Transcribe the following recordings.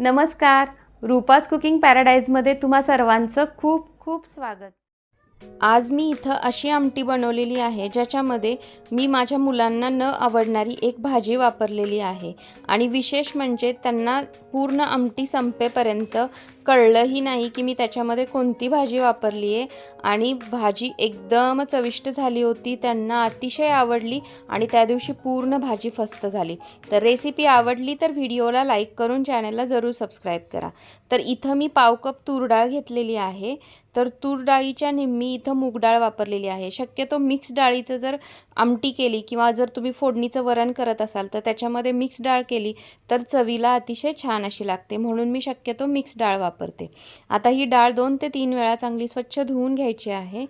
नमस्कार. रुपास कुकिंग पॅराडाईजमध्ये तुम्हा सर्वांचं खूप खूप स्वागत. आज मी इथं अशी आमटी बनवलेली आहे ज्याच्यामध्ये मी माझ्या मुलांना न आवडणारी एक भाजी वापरलेली आहे आणि विशेष म्हणजे त्यांना पूर्ण आमटी संपेपर्यंत कळलंही नाही की मी त्याच्यामध्ये कोणती भाजी वापरली आहे आणि भाजी एकदम चविष्ट झाली होती त्यांना अतिशय आवडली आणि त्या दिवशी पूर्ण भाजी फस्त झाली. तर रेसिपी आवडली तर व्हिडिओला लाईक करून चॅनलला जरूर सबस्क्राईब करा. तर इथं मी पाव कप तूर डाळ घेतलेली आहे. तर तूर डाळीच्या निम्मी इथं मूग डाळ वापरलेली आहे. शक्यतो मिक्स डाळीचं जर आमटी केली किंवा जर तुम्ही फोडणीचं वरण करत असाल तर त्याच्यामध्ये मिक्स डाळ केली तर चवीला अतिशय छान अशी लागते. म्हणून मी शक्यतो मिक्स डाळ वापरते. आता ही डाळ दोन ते तीन वेळा चांगली स्वच्छ धुवून घ्यायची आहे.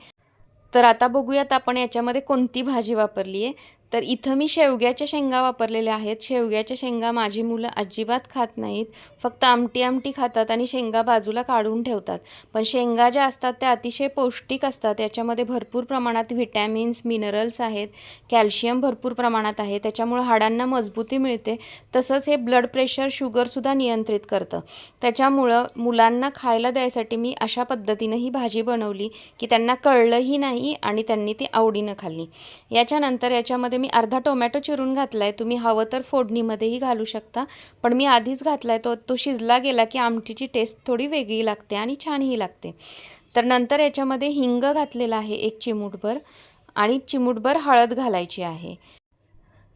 तर आता बघूयात आपण याच्यामध्ये कोणती भाजी वापरली आहे तर इथं मी शेवग्याच्या शेंगा वापरलेल्या आहेत. शेवग्याच्या शेंगा माझी मुलं अजिबात खात नाहीत. फक्त आमटी आमटी खातात आणि शेंगा बाजूला काढून ठेवतात. पण शेंगा ज्या असतात त्या अतिशय पौष्टिक असतात. याच्यामध्ये भरपूर प्रमाणात व्हिटॅमिन्स मिनरल्स आहेत. कॅल्शियम भरपूर प्रमाणात आहे. त्याच्यामुळं हाडांना मजबूती मिळते. तसंच हे ब्लड प्रेशर शुगरसुद्धा नियंत्रित करतं. त्याच्यामुळं मुलांना खायला द्यायसाठी मी अशा पद्धतीनं ही भाजी बनवली की त्यांना कळलंही नाही आणि त्यांनी ती आवडीनं खाल्ली. याच्यानंतर याच्यामध्ये मी अर्धा टोमॅटो चिरून घातला आहे तुम्ही हवं तर फोडणीमध्येही घालू शकता. पण मी आधीच घातला आहे तो तो शिजला गेला की आमटीची टेस्ट थोडी वेगळी लागते आणि छानही लागते. तर नंतर याच्यामध्ये हिंग घातलेला आहे एक चिमूटभर आणि चिमूटभर हळद घालायची आहे.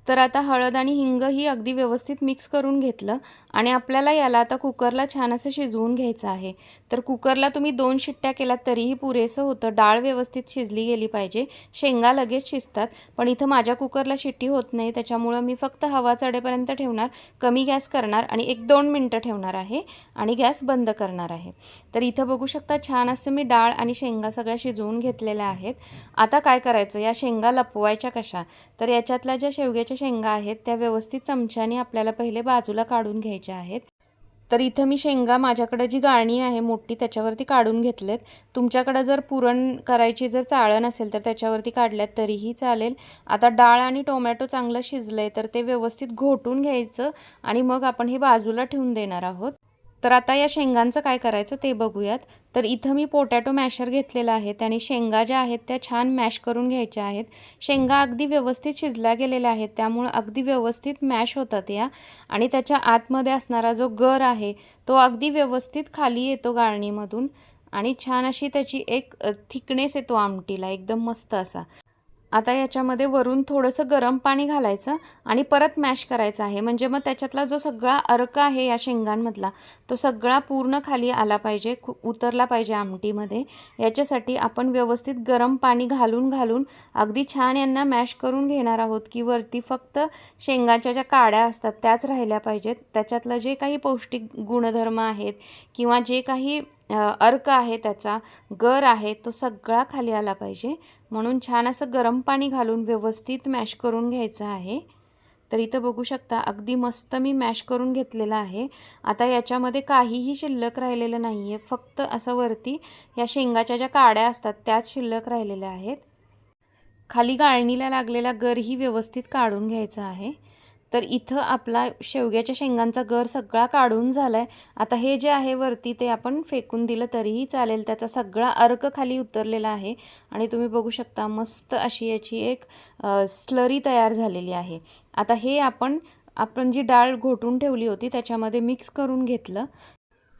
तर आता हळद आणि हिंग ही अगदी व्यवस्थित मिक्स करून घेतलं आणि आपल्याला याला आता कुकरला छान असं शिजवून घ्यायचं आहे. तर कुकरला तुम्ही दोन शिट्ट्या केल्यात तरीही पुरेसं होतं. डाळ व्यवस्थित शिजली गेली पाहिजे. शेंगा लगेच शिजतात. पण इथं माझ्या कुकरला शिट्टी होत नाही. त्याच्यामुळं मी फक्त हवा चढेपर्यंत ठेवणार कमी गॅस करणार आणि एक दोन मिनटं ठेवणार आहे आणि गॅस बंद करणार आहे. तर इथं बघू शकता छान असं मी डाळ आणि शेंगा सगळ्या शिजवून घेतलेल्या आहेत. आता काय करायचं? या शेंगा लपवायच्या कशा? तर याच्यातल्या ज्या शेवग्याच्या शेंगा आहेत त्या व्यवस्थित चमच्याने आपल्याला पहिले बाजूला काढून घ्यायच्या आहेत. तर इथं मी शेंगा माझ्याकडे जी गाळणी आहे मोठी त्याच्यावरती काढून घेतलेत. तुमच्याकडं जर पुरण करायची जर चाळण असेल तर त्याच्यावरती काढल्यात तरीही चालेल. आता डाळ आणि टोमॅटो चांगलं शिजलं आहे तर ते व्यवस्थित घोटून घ्यायचं आणि मग आपण हे बाजूला ठेवून देणार आहोत. तर आता या शेंगांचं काय करायचं ते बघूयात. तर इथं मी पोटॅटो मॅशर घेतलेला आहे. त्याने शेंगा ज्या आहेत त्या छान मॅश करून घ्यायच्या आहेत. शेंगा अगदी व्यवस्थित शिजल्या गेलेल्या आहेत. त्यामुळं अगदी व्यवस्थित मॅश होतात या. आणि त्याच्या आतमध्ये असणारा जो गर आहे तो अगदी व्यवस्थित खाली येतो गाळणीमधून. आणि छान अशी त्याची एक थिकनेस येतो आमटीला. एकदम मस्त असा. आता याच्यामध्ये वरून थोडंसं गरम पाणी घालायचं आणि परत मॅश करायचं आहे. म्हणजे मग त्याच्यातला जो सगळा अर्क आहे या शेंगांमधला तो सगळा पूर्ण खाली आला पाहिजे खू उतरला पाहिजे आमटीमध्ये. याच्यासाठी आपण व्यवस्थित गरम पाणी घालून घालून अगदी छान यांना मॅश करून घेणार आहोत की वरती फक्त शेंगाच्या ज्या काड्या असतात त्याच राहिल्या पाहिजेत. त्याच्यातलं जे काही पौष्टिक गुणधर्म आहेत किंवा जे काही अर्क आहे त्याचा गर आहे तो सगळा खाली आला पाहिजे. म्हणून छान असं गरम पाणी घालून व्यवस्थित मॅश करून घ्यायचं आहे. तर इथं बघू शकता अगदी मस्त मी मॅश करून घेतलेलं आहे. आता याच्यामध्ये काहीही शिल्लक राहिलेलं नाही आहे फक्त असं वरती या शेंगाच्या ज्या काड्या असतात त्याच शिल्लक राहिलेल्या आहेत. खाली गाळणीला लागलेला गरही व्यवस्थित काढून घ्यायचा आहे. तर इथं आपला शेवग्याच्या शेंगांचा गर सगळा काढून झाला आहे आता हे जे आहे वरती ते आपण फेकून दिलं तरीही चालेल. त्याचा सगळा अर्क खाली उतरलेला आहे. आणि तुम्ही बघू शकता मस्त अशी याची एक स्लरी तयार झालेली आहे. आता हे आपण आपण जी डाळ घोटून ठेवली होती त्याच्यामध्ये मिक्स करून घेतलं.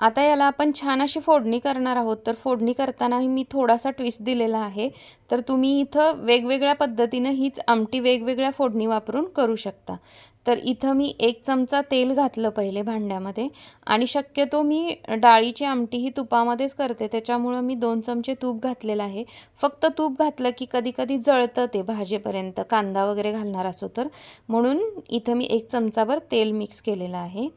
आता याला आपण छान अशी फोडणी करणार आहोत. तर फोडणी करतानाही मी थोडासा ट्विस्ट दिलेला आहे. तर तुम्ही इथं वेगवेगळ्या पद्धतीनं हीच आमटी वेगवेगळ्या फोडणी वापरून करू शकता. तर इथं मी एक चमचा तेल घातलं पहिले भांड्यामध्ये आणि शक्यतो मी डाळीची आमटी ही तुपामध्येच करते. त्याच्यामुळं मी दोन चमचे तूप घातलेलं आहे. फक्त तूप घातलं की कधी कधी जळतं ते भाजेपर्यंत. कांदा वगैरे घालणार असो तर. म्हणून इथं मी एक चमचाभर तेल मिक्स केलेलं आहे.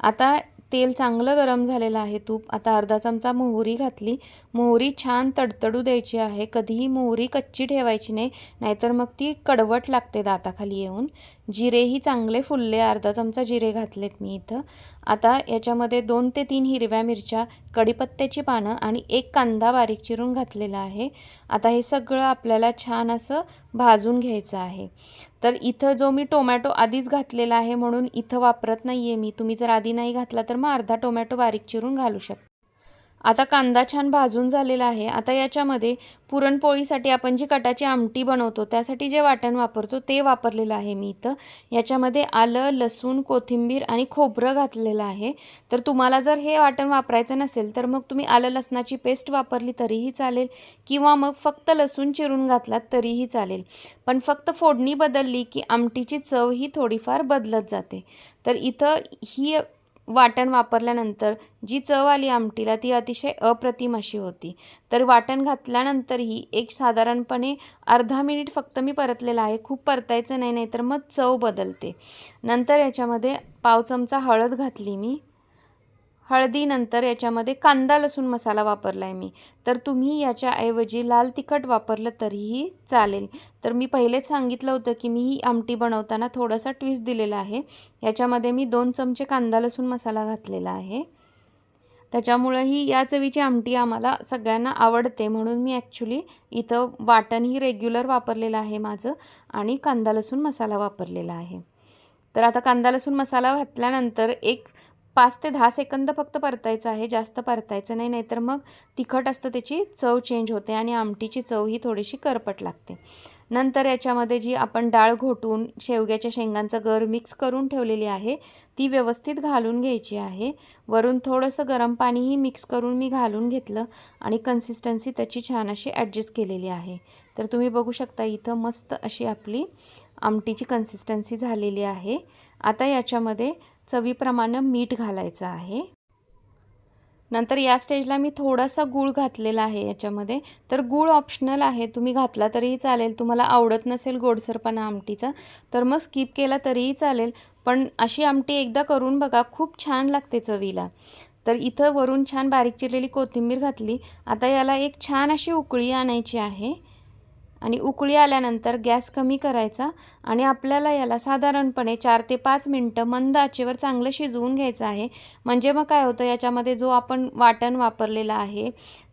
आता तेल चांगलं गरम झालेलं आहे तूप. आता अर्धा चमचा मोहरी घातली. मोहरी छान तडतडू द्यायची आहे. कधीही मोहरी कच्ची ठेवायची नाही नाहीतर मग ती कडवट लागते दाताखाली येऊन. जिरेही चांगले फुलले अर्धा चमचा जिरे घातलेत मी इथं. आता याच्यामध्ये दोन ते तीन हिरव्या मिरच्या कढीपत्त्याची पानं आणि एक कांदा बारीक चिरून घातलेला आहे. आता हे सगळं आपल्याला छान असं भाजून घ्यायचं आहे. तर इथं जो मी टोमॅटो आधीच घातलेला आहे म्हणून इथं वापरत नाही आहे मी. तुम्ही जर आधी नाही घातला तर मग अर्धा टोमॅटो बारीक चिरून घालू शकता. आता कांदा छान भाजून झालेला आहे. आता याच्यामध्ये पुरणपोळीसाठी आपण जी कटाची आमटी बनवतो त्यासाठी जे वाटण वापरतो ते वापरलेलं आहे मी इथं. याच्यामध्ये आलं लसूण कोथिंबीर आणि खोबरं घातलेलं आहे. तर तुम्हाला जर हे वाटण वापरायचं नसेल तर मग तुम्ही आलं लसणाची पेस्ट वापरली तरीही चालेल किंवा मग फक्त लसूण चिरून घातलात तरीही चालेल. पण फक्त फोडणी बदलली की आमटीची चव ही थोडीफार बदलत जाते. तर इथं ही वाटण वापरल्यानंतर जी चव आली आमटीला ती अतिशय अप्रतिम अशी होती. तर वाटण घातल्यानंतरही एक साधारणपणे अर्धा मिनिट फक्त मी परतलेला आहे. खूप परतायचं नाही नाही तर मग चव बदलते. नंतर याच्यामध्ये पाव चमचा हळद घातली मी. हळदीनंतर याच्यामध्ये कांदा लसूण मसाला वापरला आहे मी. तर तुम्ही याच्याऐवजी लाल तिखट वापरलं तरीही चालेल. तर मी पहिलेच सांगितलं होतं की मी ही आमटी बनवताना थोडासा ट्विस्ट दिलेला आहे. याच्यामध्ये मी दोन चमचे कांदा लसूण मसाला घातलेला आहे. त्याच्यामुळं ही या चवीची आमटी आम्हाला सगळ्यांना आवडते म्हणून मी ॲक्च्युली इथं वाटण ही रेग्युलर वापरलेलं आहे माझं आणि कांदा लसूण मसाला वापरलेला आहे. तर आता कांदा लसूण मसाला घातल्यानंतर एक पाच ते दहा सेकंद फक्त परतायचं आहे जास्त परतायचं नाही नाहीतर मग तिखट असतं त्याची चव चेंज होते आणि आमटीची चव ही थोडीशी करपट लागते. नंतर याच्यामध्ये जी आपण डाळ घोटून शेवग्याच्या शेंगांचं गर मिक्स करून ठेवलेली आहे ती व्यवस्थित घालून घ्यायची आहे. वरून थोडंसं गरम पाणीही मिक्स करून मी घालून घेतलं आणि कन्सिस्टन्सी त्याची छान अशी ॲडजस्ट केलेली आहे. तर तुम्ही बघू शकता इथं मस्त अशी आपली आमटीची कन्सिस्टन्सी झालेली आहे. आता याच्यामध्ये चवीप्रमाणे मीठ घालायचं आहे. नंतर या स्टेजला मी थोडासा गूळ घातलेला आहे याच्यामध्ये. तर गूळ ऑप्शनल आहे. तुम्ही घातला तरीही चालेल. तुम्हाला आवडत नसेल गोडसरपणा आमटीचा तर मग स्किप केला तरीही चालेल. पण अशी आमटी एकदा करून बघा खूप छान लागते चवीला. तर इथं वरून छान बारीक चिरलेली कोथिंबीर घातली. आता याला एक छान अशी उकळी आणायची आहे. आणि उकळी आल्यानंतर गॅस कमी करायचा आणि आपल्याला याला साधारणपणे चार ते पाच मिनटं मंद आचेवर चांगलं शिजवून घ्यायचं आहे. म्हणजे मग काय होतं याच्यामध्ये जो आपण वाटण वापरलेला आहे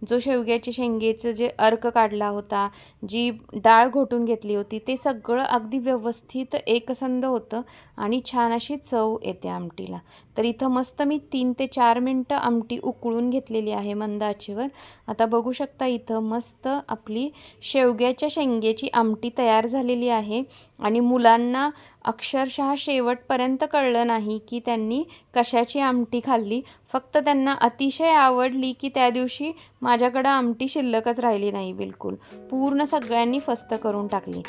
जो शेवग्याचे शेंगेचं जे अर्क काढला होता जी डाळ घोटून घेतली होती ते सगळं अगदी व्यवस्थित एकसंध होतं आणि छान अशी चव येते आमटीला. तर इथं मस्त मी तीन ते चार मिनटं आमटी उकळून घेतलेली आहे मंद आचेवर. आता बघू शकता इथं मस्त आपली शेवग्याच्या शेंगेची आमटी तयार झालेली आहे आणि मुलांना अक्षरशः शेवटपर्यंत कळलं नाही की त्यांनी कशाची आमटी खाल्ली. फक्त त्यांना अतिशय आवडली की त्या दिवशी माझ्याकडं आमटी शिल्लकच राहिली नाही बिलकुल. पूर्ण सगळ्यांनी फस्त करून टाकली.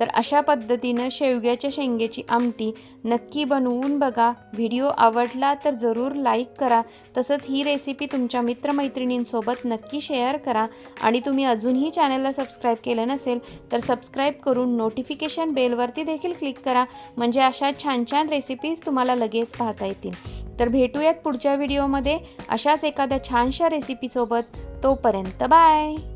तर अशा पद्धतीनं शेवग्याच्या शेंगेची आमटी नक्की बनवून बघा. व्हिडिओ आवडला तर जरूर लाईक करा. तसंच ही रेसिपी तुमच्या मित्रमैत्रिणींसोबत नक्की शेअर करा. आणि तुम्ही अजूनही चॅनलला सबस्क्राईब केलं नसेल नसेल तर सबस्क्राईब करून नोटिफिकेशन बेलवरती देखील क्लिक करा. म्हणजे अशा छान छान रेसिपीज तुम्हाला लगेच पाहता येतील. तर भेटूयात पुढच्या व्हिडिओमध्ये अशाच एखाद्या छानशा रेसिपीसोबत तोपर्यंत बाय